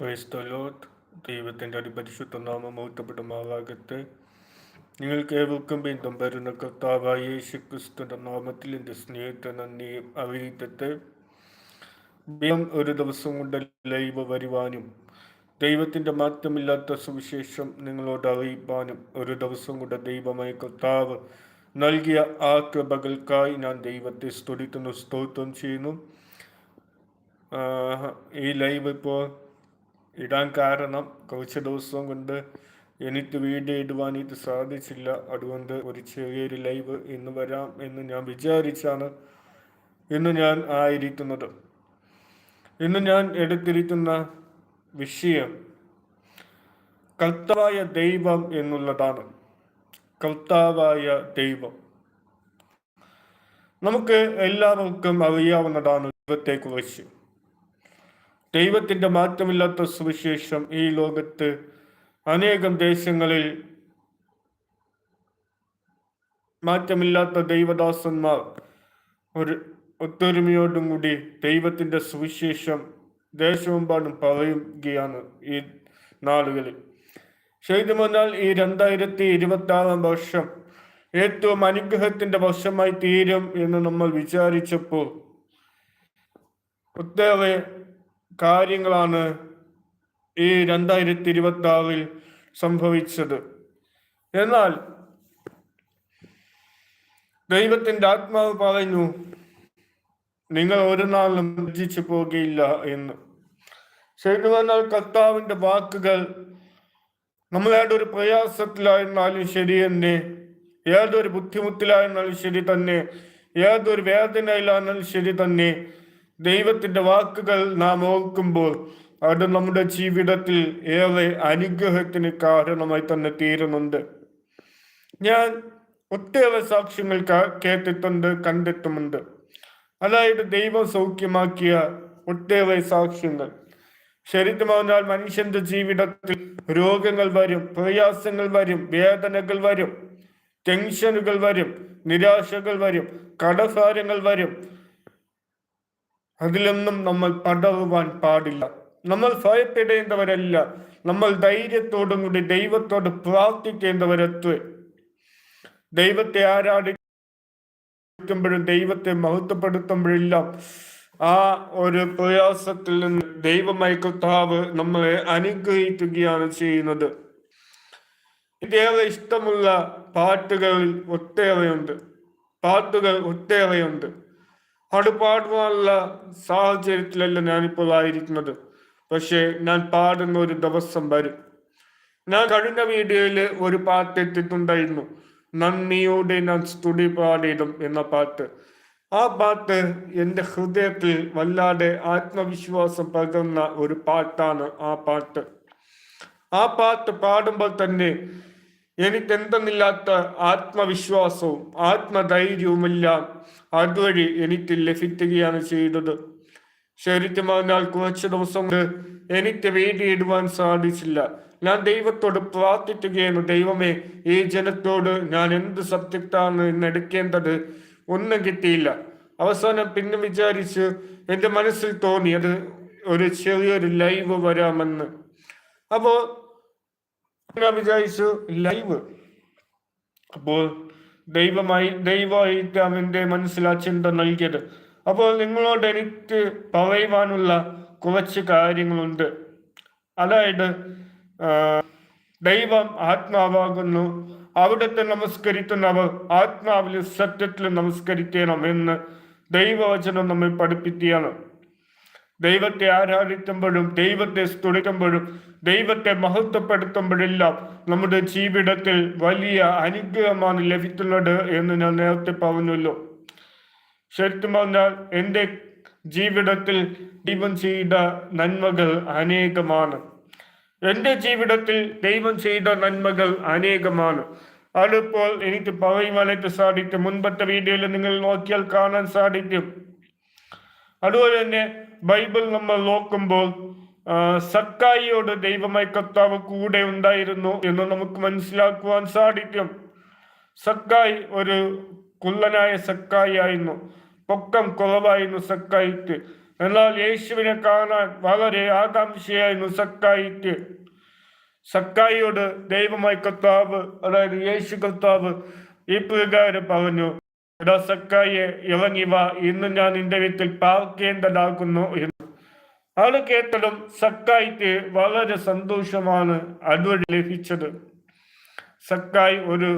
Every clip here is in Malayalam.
ക്രൈസ്തലോട്ട് ദൈവത്തിന്റെ അതിപരിശുദ്ധ നാമം മൗത്തപ്പെടുമാവാകട്ടെ നിങ്ങൾക്ക് ഏവർക്കും വീണ്ടും വരുന്ന കർത്താവായ യേശു ക്രിസ്തുവിന്റെ നാമത്തിൽ എന്റെ സ്നേഹത്തെ നന്ദിയും അറിയിക്കട്ടെ. ദൈവം ഒരു ദിവസം കൊണ്ട് ലൈവ് വരുവാനും ദൈവത്തിന്റെ മാറ്റമില്ലാത്ത സുവിശേഷം നിങ്ങളോട് അറിയിപ്പാനും ഒരു ദിവസം കൊണ്ട് ദൈവമായ കർത്താവ് നൽകിയ ആ കൃപകൾക്കായി ഞാൻ ദൈവത്തെ സ്തുതിക്കുന്നു സ്തോത്രം ചെയ്യുന്നു. ഈ ലൈവ് ഇപ്പോൾ ഇടാൻ കാരണം കുറച്ച് ദിവസം കൊണ്ട് എനിക്ക് വീഡിയോ ഇത് സാധിച്ചില്ല. അതുകൊണ്ട് ഒരു ചെറിയൊരു ലൈവ് ഇന്ന് വരാം എന്ന് ഞാൻ വിചാരിച്ചാണ് ഇന്ന് ഞാൻ ആയിരിക്കുന്നത്. ഇന്ന് ഞാൻ എടുത്തിരിക്കുന്ന വിഷയം കർത്താവായ ദൈവം എന്നുള്ളതാണ്. കർത്താവായ ദൈവം. നമുക്ക് എല്ലാവർക്കും അറിയാവുന്നതാണ് ദൈവത്തെക്കുറിച്ച്. ദൈവത്തിന്റെ മാറ്റമില്ലാത്ത സുവിശേഷം ഈ ലോകത്ത് അനേകം ദേശങ്ങളിൽ മാറ്റമില്ലാത്ത ദൈവദാസന്മാർ ഒരു ഒത്തൊരുമയോടും കൂടി ദൈവത്തിന്റെ സുവിശേഷം ദേശമെമ്പാടും പറയുകയാണ് ഈ നാളുകളിൽ. ശരിക്കും പറഞ്ഞാൽ ഈ രണ്ടായിരത്തി ഇരുപത്തി ആറാം വർഷം ഏറ്റവും അനുഗ്രഹത്തിന്റെ വർഷമായി തീരും എന്ന് നമ്മൾ വിചാരിച്ചപ്പോൾ ഒട്ടേറെ കാര്യങ്ങളാണ് ഈ രണ്ടായിരത്തി ഇരുപത്തി ആറിൽ സംഭവിച്ചത്. എന്നാൽ ദൈവത്തിന്റെ ആത്മാവ് പറഞ്ഞു നിങ്ങൾ ഒരു നാളും ലജ്ജിച്ചു പോകുകയില്ല എന്ന്. ശരിക്കും പറഞ്ഞാൽ കർത്താവിന്റെ വാക്കുകൾ നമ്മളേണ്ട ഒരു പ്രയാസത്തിലായിരുന്നാലും ശരി തന്നെ ഏതൊരു ബുദ്ധിമുട്ടിലായിരുന്നാലും ശരി തന്നെ ഏതൊരു വേദനയിലായിരുന്നാലും ശരി തന്നെ ദൈവത്തിന്റെ വാക്കുകൾ നാം ഓർക്കുമ്പോൾ അത് നമ്മുടെ ജീവിതത്തിൽ ഏറെ അനുഗ്രഹത്തിന് കാരണമായി തന്നെ തീരുന്നുണ്ട്. ഞാൻ ഒട്ടേറെ സാക്ഷ്യങ്ങൾ കേട്ടിട്ടുണ്ട് കണ്ടിട്ടുമുണ്ട്. അതായത് ദൈവം സൗഖ്യമാക്കിയ ഒട്ടേറെ സാക്ഷ്യങ്ങൾ. ശരിക്കും പറഞ്ഞാൽ മനുഷ്യന്റെ ജീവിതത്തിൽ രോഗങ്ങൾ വരും പ്രയാസങ്ങൾ വരും വേദനകൾ വരും ടെൻഷനുകൾ വരും നിരാശകൾ വരും കടസാരങ്ങൾ വരും. അതിലൊന്നും നമ്മൾ പടവുവാൻ പാടില്ല. നമ്മൾ ഭയപ്പെടേണ്ടവരല്ല. നമ്മൾ ധൈര്യത്തോടും കൂടി ദൈവത്തോട് പ്രാർത്ഥിക്കേണ്ടവരത്വേ ദൈവത്തെ ആരാധിക്കുമ്പോഴും ദൈവത്തെ മഹത്വപ്പെടുത്തുമ്പോഴെല്ലാം ആ ഒരു പ്രയാസത്തിൽ നിന്ന് ദൈവമായി കർത്താവ് നമ്മളെ അനുഗ്രഹിക്കുകയാണ് ചെയ്യുന്നത്. ഇതേറെ ഇഷ്ടമുള്ള പാട്ടുകൾ ഒട്ടേറെയുണ്ട്. പാട്ടുകൾ ഒട്ടേറെയുണ്ട്. അത് പാടുവാനുള്ള സാഹചര്യത്തിലല്ല ഞാനിപ്പോൾ ആയിരിക്കുന്നത്. പക്ഷേ ഞാൻ പാടുന്ന ഒരു ദിവസം വരും. ഞാൻ കഴിഞ്ഞ വീഡിയോയിൽ ഒരു പാട്ട് എത്തിയിട്ടുണ്ടായിരുന്നു. നന്ദിയോടെ ഞാൻ സ്തുതി പാടിയിടും എന്ന പാട്ട്. ആ പാട്ട് എന്റെ ഹൃദയത്തിൽ വല്ലാതെ ആത്മവിശ്വാസം പകർന്ന ഒരു പാട്ടാണ് ആ പാട്ട്. ആ പാട്ട് പാടുമ്പോൾ തന്നെ എനിക്ക് എന്തെന്നില്ലാത്ത ആത്മവിശ്വാസവും ആത്മധൈര്യവുമെല്ലാം അതുവഴി എനിക്ക് ലഭിക്കുകയാണ് ചെയ്തത്. ശരിക്കും പറഞ്ഞാൽ കുറച്ച് ദിവസം എനിക്ക് വേദിയിടുവാൻ സാധിച്ചില്ല. ഞാൻ ദൈവത്തോട് പ്രാർത്ഥിക്കുകയാണ്. ദൈവമേ ഈ ജനത്തോട് ഞാൻ എന്ത് സബ്ജക്റ്റാണ് ഇന്ന് എടുക്കേണ്ടത് ഒന്നും കിട്ടിയില്ല. അവസാനം പിന്നെ വിചാരിച്ച് എന്റെ മനസ്സിൽ തോന്നി അത് ഒരു ചെറിയൊരു ലൈവ് വരാമെന്ന്. അപ്പോ ഞാൻ വിചാരിച്ചു ലൈവ്? അപ്പോൾ ദൈവമായി ദൈവമായിട്ടാണ് എന്റെ മനസ്സിൽ ആ ചിന്ത നൽകിയത്. അപ്പോൾ നിങ്ങളോട് എനിക്ക് പറയുവാനുള്ള കുറച്ച് കാര്യങ്ങളുണ്ട്. അതായത് ദൈവം ആത്മാവാകുന്നു. അവിടുത്തെ നമസ്കരിക്കുന്നവർ ആത്മാവിൽ സത്യത്തിൽ നമസ്കരിക്കണം എന്ന് ദൈവവചനം നമ്മൾ പഠിപ്പിക്കുകയാണ്. ദൈവത്തെ ആരാധിക്കുമ്പോഴും ദൈവത്തെ സ്തുതിക്കുമ്പോഴും ദൈവത്തെ മഹത്വപ്പെടുത്തുമ്പോഴെല്ലാം നമ്മുടെ ജീവിതത്തിൽ വലിയ അനുഗ്രഹമാണ് ലഭിക്കുന്നത് എന്ന് ഞാൻ നേരത്തെ പറഞ്ഞല്ലോ. ശരിക്കും പറഞ്ഞാൽ എന്റെ ജീവിതത്തിൽ ദൈവം ചെയ്ത നന്മകൾ അനേകമാണ്. എന്റെ ജീവിതത്തിൽ ദൈവം ചെയ്ത നന്മകൾ അനേകമാണ്. അതിപ്പോൾ എനിക്ക് പറയുവാനായിട്ട് സാധിക്കും. മുൻപത്തെ വീഡിയോയിൽ നിങ്ങൾ നോക്കിയാൽ കാണാൻ സാധിക്കും. അതുപോലെ തന്നെ ബൈബിൾ നമ്മൾ നോക്കുമ്പോൾ സക്കായിയോട് ദൈവമായി കർത്താവ് കൂടെ ഉണ്ടായിരുന്നു എന്ന് നമുക്ക് മനസ്സിലാക്കുവാൻ സാധിക്കും. സക്കായി ഒരു കുള്ളനായ സക്കായി ആയിരുന്നു. പൊക്കം കുറവായിരുന്നു സക്കായിക്ക്. എന്നാൽ യേശുവിനെ കാണാൻ വളരെ ആകാംക്ഷയായിരുന്നു സക്കായിക്ക്. സക്കായിയോട് ദൈവമായി കർത്താവ് അതായത് യേശു കർത്താവ് ഈ പ്രകാരം പറഞ്ഞു. സക്കായെ ഇറങ്ങിവ ഇന്ന് ഞാൻ നിന്റെ വീട്ടിൽ പാർക്കേണ്ടതാകുന്നു എന്ന്. അത് കേട്ടതും സക്കായിക്ക് വളരെ സന്തോഷമാണ് അതുവഴി ലഭിച്ചത്. സക്കായ് ഒരു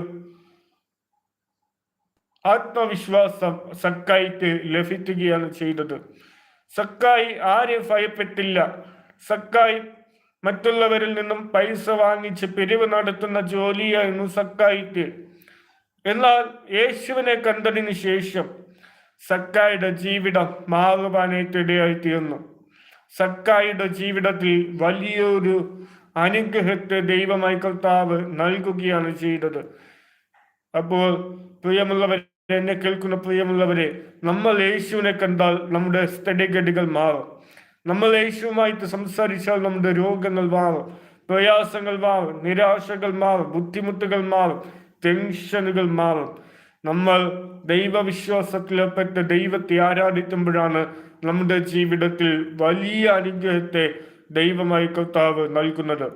ആത്മവിശ്വാസം സക്കായിക്ക് ലഭിക്കുകയാണ് ചെയ്തത്. സക്കായി ആരെയും ഭയപ്പെട്ടില്ല. സക്കായി മറ്റുള്ളവരിൽ നിന്നും പൈസ വാങ്ങിച്ച് പിരിവ് നടത്തുന്ന ജോലിയായിരുന്നു സക്കായിക്ക്. എന്നാൽ യേശുവിനെ കണ്ടതിന് ശേഷം സക്കായുടെ ജീവിതം മാറുവാനായിട്ടിടയായി തീർന്നു സക്കായുടെ ജീവിതത്തിൽ വലിയൊരു അനുഗ്രഹത്തെ ദൈവമായി കർത്താവ് നൽകുകയാണ് ചെയ്തത്. അപ്പോൾ പ്രിയമുള്ളവരെ എന്നെ കേൾക്കുന്ന പ്രിയമുള്ളവരെ നമ്മൾ യേശുവിനെ കണ്ടാൽ നമ്മുടെ സ്ഥിതിഗതികൾ മാറും. നമ്മൾ യേശുവുമായിട്ട് സംസാരിച്ചാൽ നമ്മുടെ രോഗങ്ങൾ മാറും പ്രയാസങ്ങൾ മാറും നിരാശകൾ മാറും ബുദ്ധിമുട്ടുകൾ മാറും. ടെൻഷനുകൾ മാറും. നമ്മൾ ദൈവവിശ്വാസത്തിലേർപ്പെട്ട് ദൈവത്തെ ആരാധിക്കുമ്പോഴാണ് നമ്മുടെ ജീവിതത്തിൽ വലിയ അനുഗ്രഹത്തെ ദൈവമായി കർത്താവ് നൽകുന്നത്.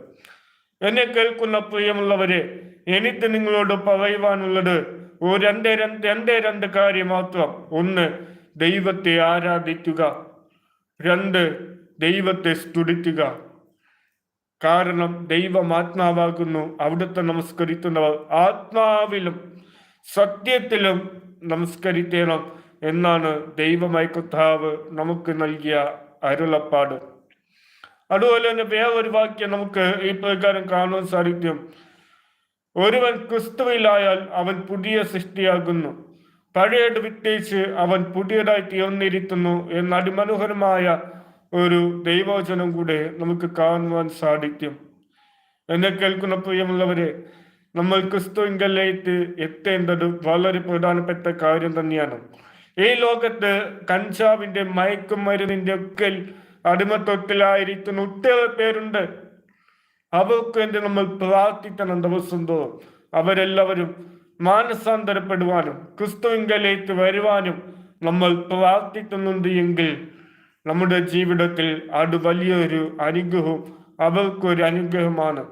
എന്നെ കേൾക്കുന്ന പ്രിയമുള്ളവരെ എനിക്ക് നിങ്ങളോട് പറയുവാനുള്ളത് ഒരു രണ്ടേ രണ്ട് രണ്ടേ രണ്ട് കാര്യം മാത്രം. ഒന്ന് ദൈവത്തെ ആരാധിക്കുക. രണ്ട് ദൈവത്തെ സ്തുതിക്കുക. കാരണം ദൈവം ആത്മാവാകുന്നു അവിടുത്തെ നമസ്കരിക്കുന്നവർ ആത്മാവിലും സത്യത്തിലും നമസ്കരിക്കണം എന്നാണ് ദൈവമായി കർത്താവ് നമുക്ക് നൽകിയ അരുളപ്പാട്. അതുപോലെ തന്നെ വേറൊരു വാക്യം നമുക്ക് ഈ പ്രകാരം കാണാൻ സാധിക്കും. ഒരുവൻ ക്രിസ്തുവിലായാൽ അവൻ പുതിയ സൃഷ്ടിയാകുന്നു. പഴയത് വിട്ടേച്ച് അവൻ പുതിയതായി തീർന്നിരിക്കുന്നു എന്ന അതിമനോഹരമായ ഒരു ദൈവവചനം കൂടെ നമുക്ക് കാണുവാൻ സാധിക്കും. എന്നെ കേൾക്കുന്ന പ്രിയമുള്ളവരെ നമ്മൾ ക്രിസ്തുവിങ്കലേക്ക് എത്തേണ്ടത് വളരെ പ്രധാനപ്പെട്ട കാര്യം തന്നെയാണ്. ഈ ലോകത്ത് കഞ്ചാവിന്റെ മയക്കുമരുന്നിന്റെ ഒക്കെ അടിമത്വത്തിലായിരിക്കുന്ന ഒട്ടേറെ പേരുണ്ട്. അവർക്ക് വേണ്ടി നമ്മൾ പ്രാർത്ഥിക്കണം ദിവസം തോറും. അവരെല്ലാവരും മാനസാന്തരപ്പെടുവാനും ക്രിസ്തുവിങ്കലേക്ക് വരുവാനും നമ്മൾ പ്രാർത്ഥിക്കുന്നുണ്ട് എങ്കിൽ നമ്മുടെ ജീവിതത്തിൽ അത് വലിയൊരു അനുഗ്രഹവും അവർക്കൊരു അനുഗ്രഹമാണ്.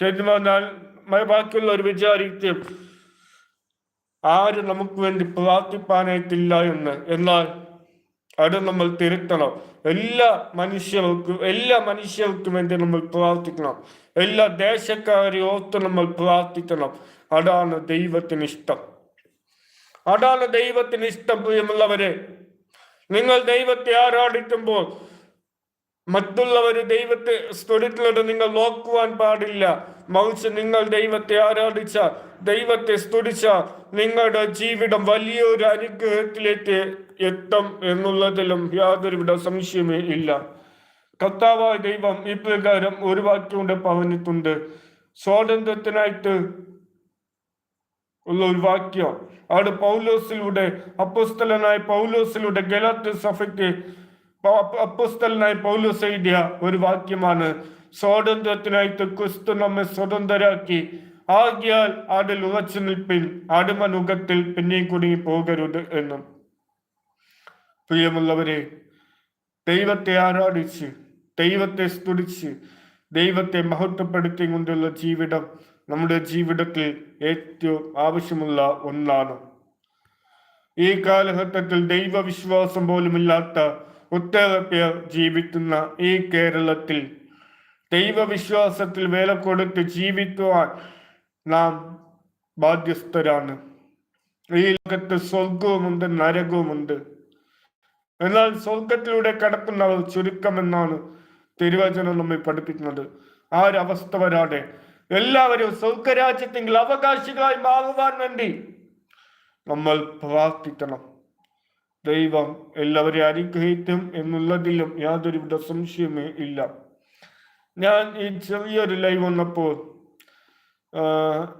ശരിക്കും പറഞ്ഞാൽ ഒരു വിചാരിക്കും ആരും നമുക്ക് വേണ്ടി പ്രാർത്ഥിപ്പാനായിട്ടില്ല എന്ന്. എന്നാൽ അത് നമ്മൾ തിരുത്തണം. എല്ലാ മനുഷ്യർക്കും എല്ലാ മനുഷ്യർക്കും വേണ്ടി നമ്മൾ പ്രാർത്ഥിക്കണം. എല്ലാ ദേശക്കാരെ ഓർത്ത് നമ്മൾ പ്രാർത്ഥിക്കണം. അതാണ് ദൈവത്തിന് ഇഷ്ടം അതാണ് ദൈവത്തിന് ഇഷ്ടം പ്രിയമുള്ളവരെ. നിങ്ങൾ ദൈവത്തെ ആരാധിക്കുമ്പോൾ മറ്റുള്ളവർ ദൈവത്തെ സ്തുതിക്കുന്നത് നിങ്ങൾ നോക്കുവാൻ പാടില്ല. മറിച്ച് നിങ്ങൾ ദൈവത്തെ ആരാധിച്ച ദൈവത്തെ സ്തുതിച്ച നിങ്ങളുടെ ജീവിതം വലിയൊരു അനുഗ്രഹത്തിലേക്ക് എത്തും എന്നുള്ളതിലും യാതൊരുവിധ സംശയമേ ഇല്ല. കർത്താവായ ദൈവം ഇപ്രകാരം ഒരു വാക്യം കൊണ്ട് പറഞ്ഞിട്ടുണ്ട് സ്വാതന്ത്ര്യത്തിനായിട്ട് ഉള്ള ഒരു വാക്യം. അവിടെ പൗലോസിലൂടെ അപ്പുസ്തലനായ പൗലോസിലൂടെ ഗലാത്ത് സഭയ്ക്ക് അപ്പുസ്തലനായ പൗലോസ് എഴുതിയ ഒരു വാക്യമാണ് സ്വാതന്ത്ര്യത്തിനായിട്ട് ക്രിസ്തു നമ്മെ സ്വതന്ത്രരാക്കി. ആകിയാൽ ആടിൽ ഉറച്ചു നിൽപ്പിൻ ആടുമനുഖത്തിൽ പിന്നെയും കുടുങ്ങി പോകരുത് എന്നും. പ്രിയമുള്ളവരെ ദൈവത്തെ ആരാധിച്ച് ദൈവത്തെ സ്തുതിച്ച് ദൈവത്തെ മഹത്വപ്പെടുത്തി കൊണ്ടുള്ള ജീവിതം നമ്മുടെ ജീവിതത്തിൽ ഏറ്റവും ആവശ്യമുള്ള ഒന്നാണ്. ഈ കാലഘട്ടത്തിൽ ദൈവവിശ്വാസം പോലുമില്ലാത്ത ഒട്ടേറെ പേർ ജീവിക്കുന്ന ഈ കേരളത്തിൽ ദൈവവിശ്വാസത്തിൽ വേല കൊടുത്ത് ജീവിക്കുവാൻ നാം ബാധ്യസ്ഥരാണ്. ഈ ലോകത്ത് സ്വർഗവുമുണ്ട് നരകവുമുണ്ട്. എന്നാൽ സ്വർഗത്തിലൂടെ കടക്കുന്നവർ ചുരുക്കമെന്നാണ് തിരുവചനം നമ്മെ പഠിപ്പിക്കുന്നത്. ആ ഒരു അവസ്ഥ വരാതെ എല്ലാവരും സ്വർഗരാജ്യത്തെങ്കിൽ അവകാശികളായി മാറുവാൻ വേണ്ടി നമ്മൾ പ്രാർത്ഥിക്കണം. ദൈവം എല്ലാവരെയും അനുഗ്രഹിക്കും എന്നുള്ളതിലും യാതൊരുവിധ സംശയമേ ഇല്ല. ഞാൻ ഈ ചെറിയൊരു ലൈവ് വന്നപ്പോൾ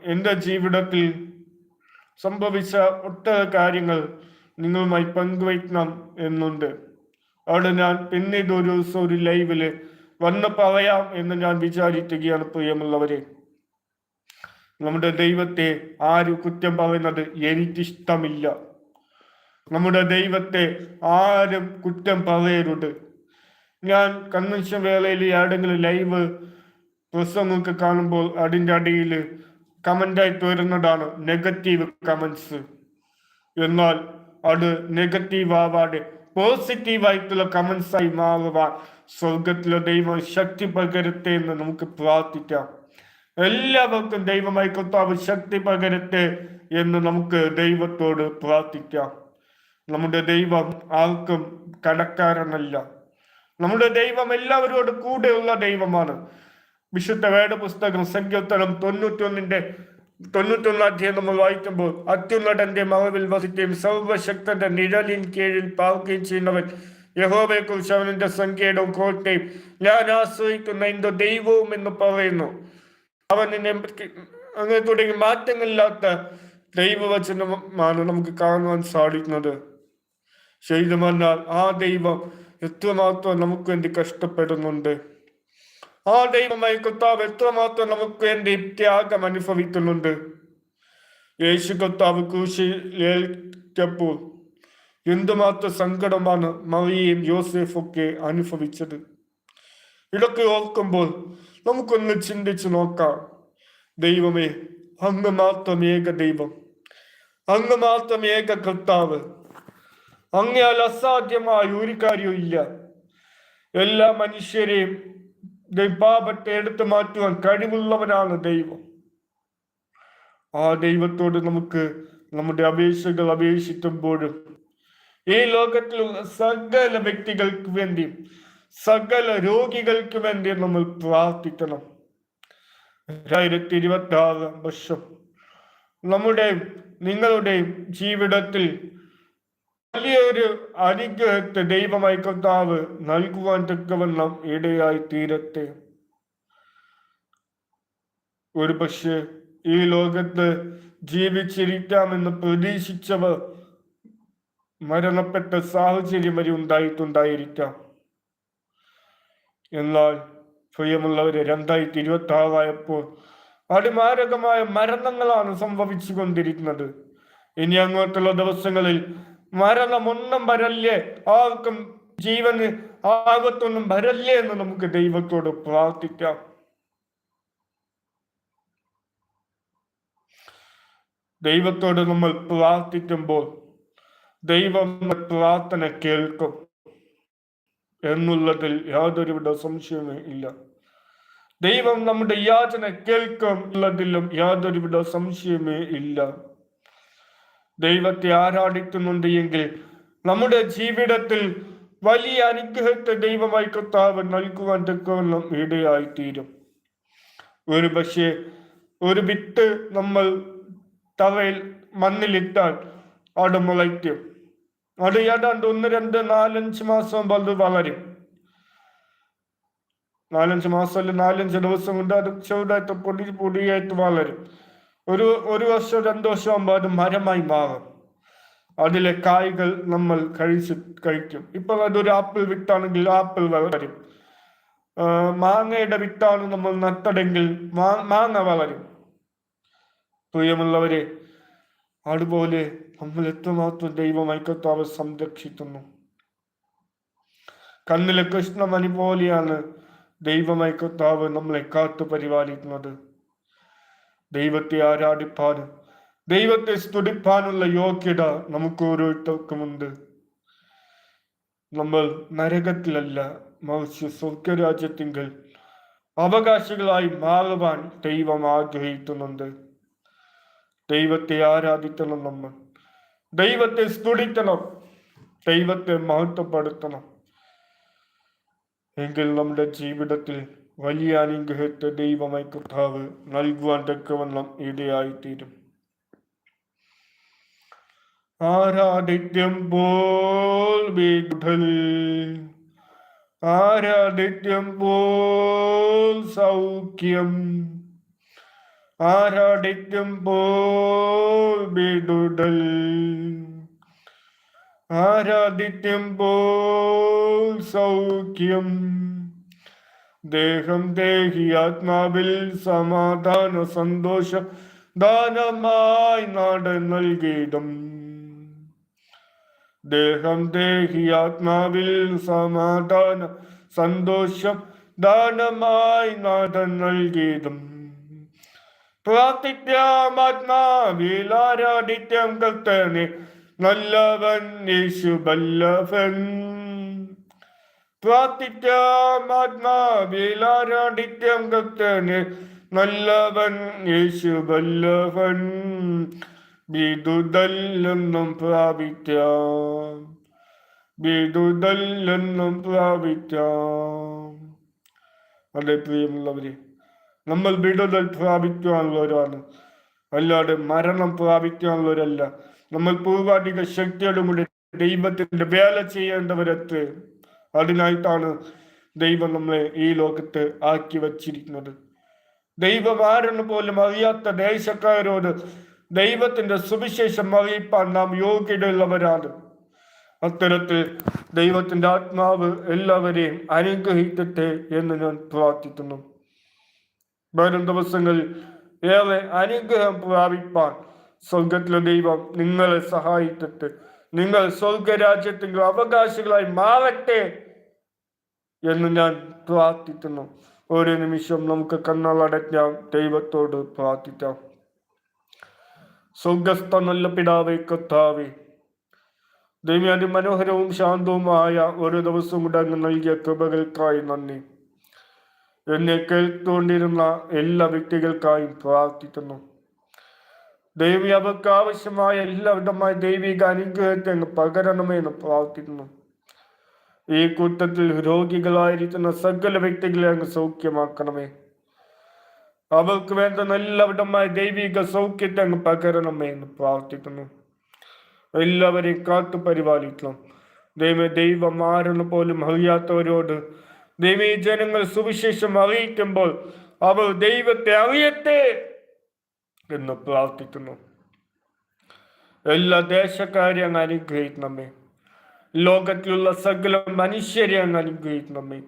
എന്റെ ജീവിതത്തിൽ സംഭവിച്ച ഒട്ടേറെ കാര്യങ്ങൾ നിങ്ങളുമായി പങ്കുവയ്ക്കണം എന്നുണ്ട്. അവിടെ ഞാൻ പിന്നീട് ഒരു ദിവസം ഒരു ലൈവിൽ വന്ന് പറയാം എന്ന് ഞാൻ വിചാരിക്കുകയാണ് പ്രിയമുള്ളവരെ. നമ്മുടെ ദൈവത്തെ ആര് കുറ്റം പറയുന്നത് എനിക്കിഷ്ടമില്ല. നമ്മുടെ ദൈവത്തെ ആരും കുറ്റം പറയരുത്. ഞാൻ കൺവെൻഷൻ വേളയിൽ ആടെങ്കിലും ലൈവ് പ്രസംഗമൊക്കെ കാണുമ്പോൾ അതിന്റെ അടിയിൽ കമന്റായിട്ട് വരുന്നതാണ് നെഗറ്റീവ് കമൻസ് എന്നാൽ അത് നെഗറ്റീവ് ആവാതെ പോസിറ്റീവ് ആയിട്ടുള്ള കമൻസ് ആയി മാറുവാൻ സ്വർഗത്തിലെ ദൈവം ശക്തി പകരത്തെ എന്ന് നമുക്ക് പ്രാർത്ഥിക്കാം. എല്ലാവർക്കും ദൈവമായി കർത്താവ് ശക്തി പകരട്ടെ എന്ന് നമുക്ക് ദൈവത്തോട് പ്രാർത്ഥിക്കാം. നമ്മുടെ ദൈവം ആർക്കും കടക്കാരനല്ല. നമ്മുടെ ദൈവം എല്ലാവരോടും കൂടെയുള്ള ദൈവമാണ്. വിശുദ്ധ വേദ പുസ്തകം സങ്കീർത്തനം തൊണ്ണൂറ്റൊന്നിന്റെ തൊണ്ണൂറ്റൊന്ന് അധ്യായം നമ്മൾ വായിക്കുമ്പോൾ അത്യുന്നതന്റെ മറവിൽ വസിക്കുകയും സർവശക്തന്റെ നിഴലിൻ കീഴിൽ പാർക്കുകയും ചെയ്യുന്നവൻ. യഹോബയെക്കുറിച്ച് അവനിന്റെ സംഖ്യയുടെ കോട്ടയും ഞാൻ ആശ്രയിക്കുന്ന എന്റെ ദൈവവും എന്ന് പറയുന്നു. അവൻ എന്നെ അങ്ങനെ തുടങ്ങി മാറ്റങ്ങളില്ലാത്ത ദൈവവചനമാണ് നമുക്ക് കാണുവാൻ സാധിക്കുന്നത്. ചെയ്തുമെന്നാൽ ആ ദൈവം എത്രമാത്രം നമുക്ക് വേണ്ടി കഷ്ടപ്പെടുന്നുണ്ട്. ആ ദൈവമായി കർത്താവ് എത്രമാത്രം നമുക്ക് വേണ്ടി ത്യാഗം അനുഭവിക്കുന്നുണ്ട്. യേശു കർത്താവ് ക്രൂശിലേറ്റപ്പോൾ എന്തുമാത്രം സങ്കടമാണ് മറിയയും യോസെഫൊക്കെ അനുഭവിച്ചത്. ഇതൊക്കെ ഓർക്കുമ്പോൾ നമുക്കൊന്ന് ചിന്തിച്ചു നോക്കാം. ദൈവമേ അങ്ങ് മാത്രം ഏക ദൈവം. അങ്ങ് മാത്രം ഏക കർത്താവ്. അങ്ങയാൽ അസാധ്യമായ ഒരു കാര്യവും ഇല്ല. എല്ലാ മനുഷ്യരെയും പാപത്തെ എടുത്തു മാറ്റുവാൻ കഴിവുള്ളവനാണ് ദൈവം. ആ ദൈവത്തോട് നമുക്ക് നമ്മുടെ അപേക്ഷകൾ അപേക്ഷിക്കുമ്പോഴും ഈ ലോകത്തിലുള്ള സകല വ്യക്തികൾക്ക് വേണ്ടിയും സകല രോഗികൾക്ക് വേണ്ടി നമ്മൾ പ്രാർത്ഥിക്കണം. രണ്ടായിരത്തി ഇരുപത്തി ആറ് വർഷം നമ്മുടെ നിങ്ങളുടെ ജീവിതത്തിൽ വലിയൊരു അനുഗ്രഹത്തെ ദൈവമായി കർത്താവ് നൽകുവാൻ തക്കവണ്ണം ഇടയായി തീരട്ടെ ഒരു പക്ഷെ ഈ ലോകത്ത് ജീവിച്ചിരിക്കാമെന്ന് പ്രതീക്ഷിച്ചവർ മരണപ്പെട്ട സാഹചര്യം വരെ ഉണ്ടായിട്ടുണ്ടായിരിക്കാം. എന്നാൽ പ്രിയമുള്ളവരെ രണ്ടായിരത്തി ഇരുപത്തി ആറായപ്പോൾ അതിമാരകമായ മരണങ്ങളാണ് സംഭവിച്ചു കൊണ്ടിരിക്കുന്നത് ഇനി അങ്ങോട്ടുള്ള ദിവസങ്ങളിൽ മരണമൊന്നും വരല്ലേ? ആർക്കും ജീവന് ആപത്തൊന്നും വരല്ലേ എന്ന് നമുക്ക് ദൈവത്തോട് പ്രാർത്ഥിക്കാം. ദൈവത്തോട് നമ്മൾ പ്രാർത്ഥിക്കുമ്പോൾ ദൈവം പ്രാർത്ഥന കേൾക്കും. എന്നുള്ളതിൽ യാതൊരുവിധ സംശയമേ ഇല്ല. ദൈവം നമ്മുടെ യാചന കേൾക്കും ഉള്ളതിലും യാതൊരുവിധ സംശയമേ ഇല്ല. ദൈവത്തെ ആരാധിക്കുന്നുണ്ട് എങ്കിൽ നമ്മുടെ ജീവിതത്തിൽ വലിയ അനുഗ്രഹത്തെ ദൈവമായി കർത്താവ് നൽകുവാൻ തക്കവണ്ണം ഇടയായിത്തീരും. ഒരു പക്ഷേ ഒരു വിത്ത് നമ്മൾ തവയിൽ മണ്ണിലിട്ടാൽ അവിടെ മുളയ്ക്കും. അത് ഏതാണ്ട് ഒന്ന് രണ്ട് നാലഞ്ച് മാസം പോലെ വളരും. നാലഞ്ച് മാസം അല്ലെങ്കിൽ നാലഞ്ച് ദിവസം കൊണ്ട് അത് ചെറുതായിട്ട് പൊടി പൊടിയായിട്ട് വളരും. ഒരു ഒരു വർഷം രണ്ട് വർഷം ആകുമ്പോൾ അത് മരമായി മാറും. അതിലെ കായ്കൾ നമ്മൾ കഴിച്ച് കഴിക്കും. ഇപ്പൊ അതൊരു ആപ്പിൾ വിത്താണെങ്കിൽ ആപ്പിൾ വളരും. മാങ്ങയുടെ വിത്താണ് നമ്മൾ നട്ടതെങ്കിൽ മാങ്ങ വളരും. പ്രിയമുള്ളവരെ അതുപോലെ നമ്മൾ എത്രമാത്രം ദൈവമായി കർത്താവ് സംരക്ഷിക്കുന്നു. കണ്ണിലെ കൃഷ്ണമണി പോലെയാണ് ദൈവമായി നമ്മളെ കാത്തു പരിപാലിക്കുന്നത്. ദൈവത്തെ ആരാധിപ്പാനും ദൈവത്തെ സ്തുതിപ്പാനുള്ള യോഗ്യത നമുക്ക് ഓരോരുത്തർക്കുമുണ്ട്. നമ്മൾ നരകത്തിലല്ല മറിച്ച് സ്വർഗരാജ്യത്തിങ്കൽ അവകാശികളായി മാറുവാൻ ദൈവം ആഗ്രഹിക്കുന്നുണ്ട്. ദൈവത്തെ ആരാധിക്കണം നമ്മൾ ദൈവത്തെ സ്തുതിക്കണം. ദൈവത്തെ മഹത്വപ്പെടുത്തണം. എങ്കിൽ നമ്മുടെ ജീവിതത്തിൽ വലിയ അനുഗ്രഹത്തെ ദൈവമായി കർത്താവ് നൽകുവാൻ തക്കവണ്ണം ഇടയായിത്തീരും. ആരാധിത്യം പോൽ വിഘൽ ആരാധിത്യം പോൽ സൗഖ്യം. ആരാധിത്യം പോൽ വിടുതൽ ആരാധിത്യം പോൽ സൗഖ്യം. ദേഹം ദേഹി ആത്മാവിൽ സമാധാന സന്തോഷ ദാനമായി നാടൻ നൽകിയിടും. ദേഹം ദേഹി ആത്മാവിൽ സമാധാന സന്തോഷം ദാനമായി നാടൻ നൽകിയതും പ്രാർത്ഥിക്കാം ആത്മാവിൽ ആരാധിത്യം കർത്തനെ നല്ലവൻ യേശു വല്ലഭൻ. പ്രാർത്ഥിക്കാം ആത്മാവിൽ ആരാധിത്യം കർത്തനെ നല്ലവൻ യേശു വല്ലഭൻ. വിദുതല്ലെന്നും പ്രാപിക്കാം. വിദുതല്ലെന്നും പ്രാപിക്കാം. അതെ പ്രിയമുള്ളവരെ നമ്മൾ വിടുതൽ പ്രാപിക്കാനുള്ളവരാണ് അല്ലാതെ മരണം പ്രാപിക്കാനുള്ളവരല്ല നമ്മൾ പൂർവാധിക ശക്തിയോടും കൂടി ദൈവത്തിന്റെ വേല ചെയ്യേണ്ടവരത്ത്. അതിനായിട്ടാണ് ദൈവം നമ്മളെ ഈ ലോകത്ത് ആക്കി വച്ചിരിക്കുന്നത്. ദൈവം ആരെന്ന് പോലും അറിയാത്ത ദേശക്കാരോട് ദൈവത്തിന്റെ സുവിശേഷം അറിയിപ്പാൻ നാം യോഗ്യതയുള്ളവരാണ്. അത്തരത്തിൽ ദൈവത്തിന്റെ ആത്മാവ് എല്ലാവരെയും അനുഗ്രഹിക്കട്ടെ എന്ന് ഞാൻ പ്രാർത്ഥിക്കുന്നു. വരും ദിവസങ്ങളിൽ ഏറെ അനുഗ്രഹം പ്രാപിപ്പാൻ സ്വർഗത്തിലെ ദൈവം നിങ്ങളെ സഹായിക്കട്ടെ. നിങ്ങൾ സ്വർഗരാജ്യത്തിന്റെ അവകാശികളായി മാറട്ടെ എന്ന് ഞാൻ പ്രാർത്ഥിക്കുന്നു. ഒരു നിമിഷം നമുക്ക് കണ്ണളടയ്ക്കാം ദൈവത്തോട് പ്രാർത്ഥിക്കാം. സ്വർഗസ്ഥ നല്ല പിതാവേ കത്താവേ ദൈവം അതിമനോഹരവും ശാന്തവുമായ ഒരു ദിവസം കൂടെ അങ്ങ് നൽകിയ കൃപകൾക്കായി നന്ദി. എന്നെ കേൾത്തുകൊണ്ടിരുന്ന എല്ലാ വ്യക്തികൾക്കായും പ്രാർത്ഥിക്കുന്നു. ദൈവി അവർക്ക് ആവശ്യമായ എല്ലാവിധമായ ദൈവിക അനുഗ്രഹത്തെ പകരണമേ എന്ന് പ്രാർത്ഥിക്കുന്നു. ഈ കൂട്ടത്തിൽ രോഗികളായിരിക്കുന്ന സകല വ്യക്തികളെ അങ്ങ് സൗഖ്യമാക്കണമേ. അവർക്ക് വേണ്ട എല്ലാവിധമായ ദൈവിക സൗഖ്യത്തെ അങ്ങ് പകരണമേ എന്ന് പ്രാർത്ഥിക്കുന്നു. എല്ലാവരെയും കാത്തു പരിപാലിക്കണം. ദൈവ ദൈവം ആരെന്ന് പോലും അറിയാത്തവരോട് ദൈവ ജനങ്ങൾ സുവിശേഷം അറിയിക്കുമ്പോൾ അവർ ദൈവത്തെ അറിയട്ടെ എന്ന് പ്രാർത്ഥിക്കുന്നു. എല്ലാ ദേശക്കാരെ അങ്ങ് അനുഗ്രഹിക്കണമേ. ലോകത്തിലുള്ള സകല മനുഷ്യരെ അങ്ങ് അനുഗ്രഹിക്കണമേ.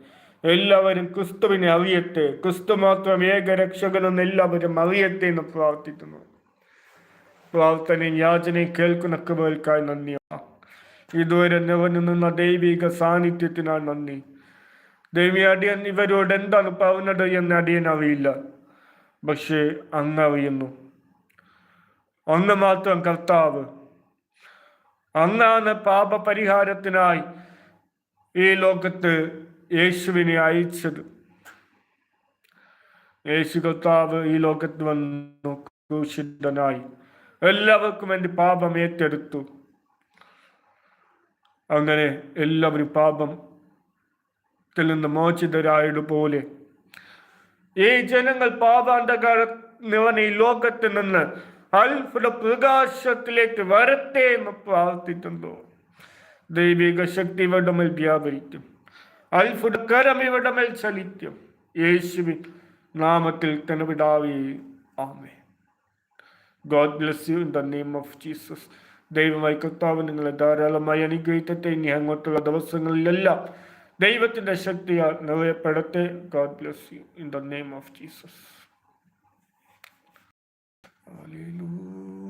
എല്ലാവരും ക്രിസ്തുവിനെ അറിയട്ടെ. ക്രിസ്തു മാത്രം ഏകരക്ഷകനെന്ന് എല്ലാവരും അറിയട്ടെ എന്ന് പ്രാർത്ഥിക്കുന്നു. പ്രാർത്ഥനയും യാചനയും കേൾക്കുന്ന കൃപകൾക്കായി നന്ദിയാണ് ഇതുവരെ നിറഞ്ഞു നിന്ന ദൈവിക സാന്നിധ്യത്തിനാണ് നന്ദി. ദൈവി അടിയൻ ഇവരോട് എന്താണ് പറഞ്ഞത് എന്ന് അടിയൻ അറിയില്ല പക്ഷേ അങ്ങറിയുന്നു. അങ്ങ് മാത്രം കർത്താവ്. അന്നാണ് പാപപരിഹാരത്തിനായി ഈ ലോകത്ത് യേശുവിനെ അയച്ചത്. യേശു കർത്താവ് ഈ ലോകത്ത് വന്നു ക്രൂശിതനായി. എല്ലാവർക്കും വേണ്ടി പാപം ഏറ്റെടുത്തു. അങ്ങനെ എല്ലാവരും പാപത്തിൽ നിന്ന് മോചിതരായതുപോലെ. ഈ ജനങ്ങൾ പാപാന്തകാര നിവന ഈ ലോകത്ത് നിന്ന് അത്ഭുത പ്രകാശത്തിലേക്ക് വരട്ടെ എന്ന് പ്രാർത്ഥിക്കുന്നു. ദൈവിക ശക്തി ഇവരുടെ മേൽ വ്യാപരിക്കും. അത്ഭുത കരം ഇവരുടെ മേൽ ചലിക്കും. യേശുവിൻ നാമത്തിൽ തന്നെ വിടാവേ ആമേ God bless you in the name of Jesus ദൈവമായി കർത്താവ് നിങ്ങളെ ധാരാളമായി അനുഗ്രഹിക്കട്ടെ. ഇനി അങ്ങോട്ടുള്ള ദിവസങ്ങളിലെല്ലാം ദൈവത്തിന്റെ ശക്തിയാൽ നിറയപ്പെടട്ടെ God bless you in the name of Jesus Hallelujah.